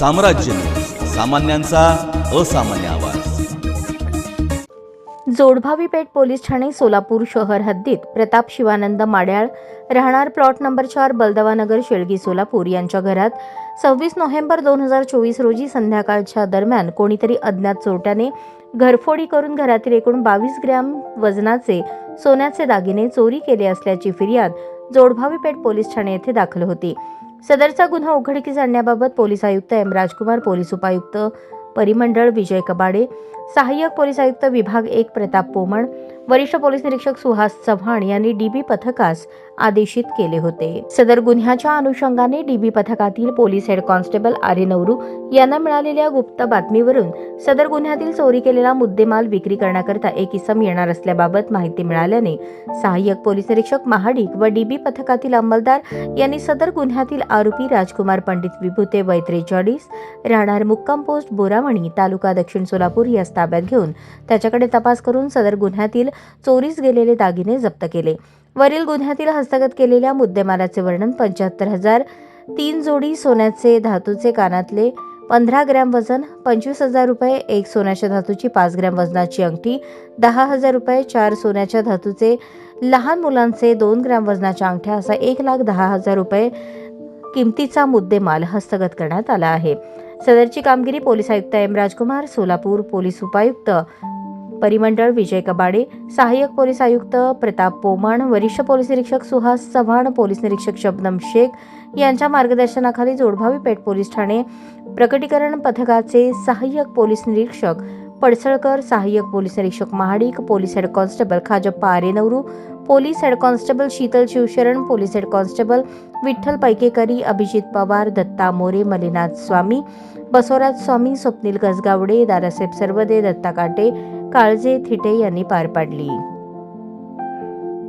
साम्राज्य. सामान्यांचा असामान्य आवाज. जोडभावी पेठ पोलीस ठाणे सोलापूर शहर हद्दीत प्रताप शिवानंद माड्याळ राहणार प्लॉट नंबर चार बलदवानगर शेळगी सोलापूर यांच्या घरात सव्वीस नोव्हेंबर दोन हजार चोवीस रोजी संध्याकाळच्या दरम्यान कोणीतरी अज्ञात चोरट्याने घरफोडी करून घरातील एकूण बावीस ग्रॅम वजनाचे सोन्याचे दागिने चोरी केले असल्याची फिर्याद जोडभावी पेठ पोलीस ठाणे येथे दाखल होती. सदरचा गुन्हा उघडकीस आणण्याबाबत पोलीस आयुक्त एम. राजकुमार पोलीस उपायुक्त परिमंडळ विजय कबाडे सहाय्यक पोलीस आयुक्त विभाग एक प्रताप पोमण वरिष्ठ पोलीस निरीक्षक सुहास चव्हाण यांनी डीबी पथकास आदेशित केले होते. सदर गुन्ह्याच्या अनुषंगाने डीबी पथकातील police head constable Arenavaru यांना मिळालेल्या गुप्त बातमीवरून सदर गुन्ह्यातील चोरी केलेला मुद्देमाल विक्री करण्याकरता एक इसम येणार असल्याबाबत माहिती मिळाल्याने सहाय्यक पोलीस निरीक्षक महाडिक व डीबी पथकातील अंमलदार यांनी सदर गुन्ह्यातील आरोपी राजकुमार पंडित विभूते वैत्रे त्रेचाळीस राहणार मुक्काम पोस्ट बोरा बोरामणी तालुका दक्षिण सोलापूर यास ताब्यात घेऊन त्याच्याकडे तपास करून सदर गुन्ह्यातील चोरीस गेलेले दागिने जप्त केले. वरील गुन्ह्यातील हस्तगत केलेल्या मुद्देमालाचे वर्णन पंच्याहत्तर हजार तीन जोडी सोन्याचे धातूचे कानातले पंधरा ग्रॅम वजन पंचवीस हजार रुपये एक सोन्याच्या धातूची पाच ग्रॅम वजनाची अंगठी दहा हजार रुपये चार सोन्याच्या धातूचे लहान मुलांचे दोन ग्रॅम वजनाच्या अंगठ्या असा एक लाख दहा हजार रुपये किमतीचा मुद्देमाल हस्तगत करण्यात आला आहे. सदरची कामगिरी पोलीस आयुक्त एम राजकुमार सोलापूर पोलीस उपायुक्त परिमंडळ विजय कबाडे सहाय्यक पोलीस आयुक्त प्रताप पोमण वरिष्ठ पोलीस निरीक्षक सुहास चव्हाण पोलीस निरीक्षक शबनम शेख यांच्या मार्गदर्शनाखाली जोडभावी पेठ पोलीस ठाणे प्रकटीकरण पथकाचे सहाय्यक पोलीस निरीक्षक पडसळकर सहाय्यक पोलीस निरीक्षक Mahadik police head constable Khajappa Arenavaru police head constable Sheetal Shivsharan police head constable Vitthal Paikekari Abhijit Pawar Datta More Mallinath Swami Basavaraj Swami Swapnil Gajgawade Dadasaheb Sarvade Datta Kate Kalje Thite यांनी पार पाडली.